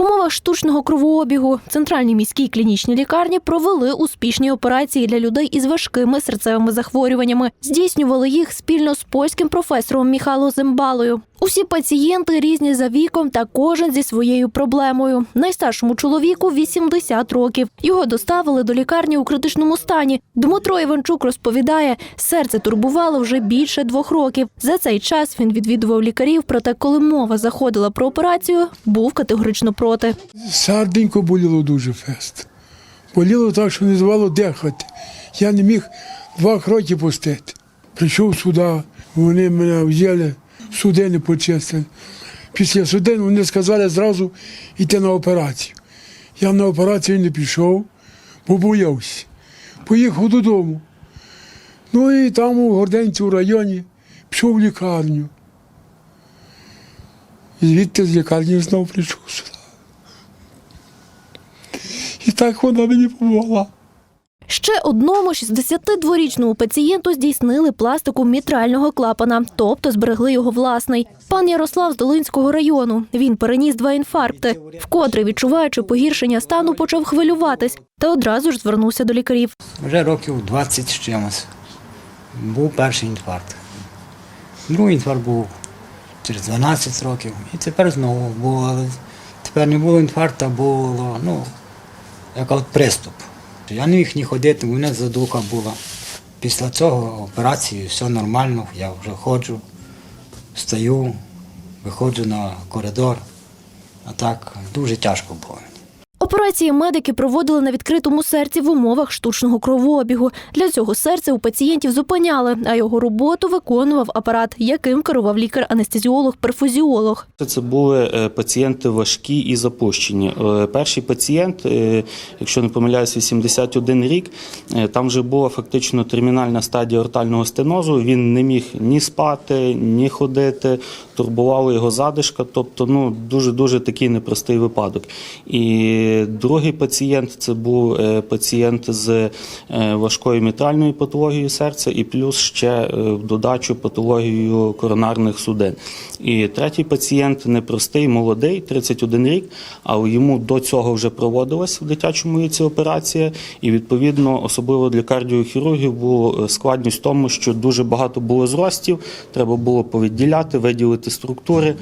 Vou умовах штучного кровообігу центральній міській клінічній лікарні провели успішні операції для людей із важкими серцевими захворюваннями. Здійснювали їх спільно з польським професором Міхало Зембалою. Усі пацієнти різні за віком та кожен зі своєю проблемою. Найстаршому чоловіку 80 років. Його доставили до лікарні у критичному стані. Дмитро Іванчук розповідає, серце турбувало вже більше двох років. За цей час він відвідував лікарів, проте коли мова заходила про операцію, був категорично проти. Сарденько боліло дуже фест. Боліло так, що не звало дихати. Я не міг два кроки пустити. Прийшов сюди, вони мене взяли, судини почистили. Після судин вони сказали зразу йти на операцію. Я на операцію не пішов, бо боявся. Поїхав додому. Ну і там у Горденці у районі пішов в лікарню. І звідти з лікарні знову прийшов сюди. І так вона мені допомогла. Ще одному 62-річному пацієнту здійснили пластику мітрального клапана, тобто зберегли його власний. Пан Ярослав з Долинського району. Він переніс два інфаркти. Вкотре відчуваючи погіршення стану, почав хвилюватись та одразу ж звернувся до лікарів. Вже років 20 з чимось. Був перший інфаркт. Другий інфаркт був через 12 років. І тепер знову було. Тепер не було інфаркту, а було, ну, як от приступ. Я не міг ні ходити, у мене задуха була. Після цього операції все нормально, я вже ходжу, встаю, виходжу на коридор. А так дуже тяжко було. Операції медики проводили на відкритому серці в умовах штучного кровообігу. Для цього серце у пацієнтів зупиняли, а його роботу виконував апарат, яким керував лікар-анестезіолог-перфузіолог. Це були е, пацієнти важкі і запущені. Е, Перший пацієнт, е, якщо не помиляюсь, 81 рік. Там вже була фактично термінальна стадія ортального стенозу. Він не міг ні спати, ні ходити, турбувала його задишка. Тобто, ну дуже дуже такий непростий випадок. І другий пацієнт це був е, пацієнт з е, важкою мітральною патологією серця, і плюс ще е, в додачу патологією коронарних судин. І третій пацієнт непростий, молодий, 31 рік, але йому до цього вже проводилась в дитячому віці операція. І відповідно, особливо для кардіохірургів, була складність в тому, що дуже багато було зростів, треба було повідділяти, виділити структури.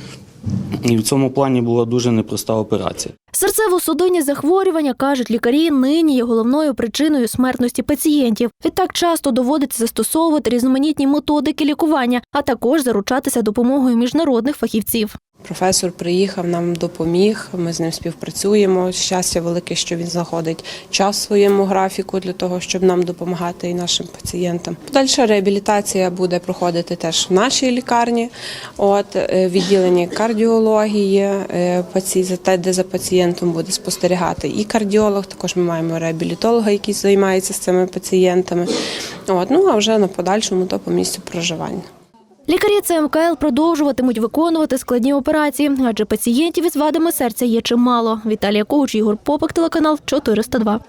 І в цьому плані була дуже непроста операція. Серцево-судинні захворювання, кажуть лікарі, нині є головною причиною смертності пацієнтів. Відтак часто доводиться застосовувати різноманітні методики лікування, а також заручатися допомогою міжнародних фахівців. Професор приїхав, нам допоміг. Ми з ним співпрацюємо. Щастя, велике, що він знаходить час в своєму графіку для того, щоб нам допомагати і нашим пацієнтам. Подальша реабілітація буде проходити теж в нашій лікарні. От е, відділенні кардіології, е, де за пацієнтом буде спостерігати і кардіолог. Також ми маємо реабілітолога, який займається з цими пацієнтами. От ну а вже на подальшому то по місцю проживання. Лікарі ЦМКЛ продовжуватимуть виконувати складні операції, адже пацієнтів із вадами серця є чимало. Віталія Коуч, Ігор Попик, телеканал 402.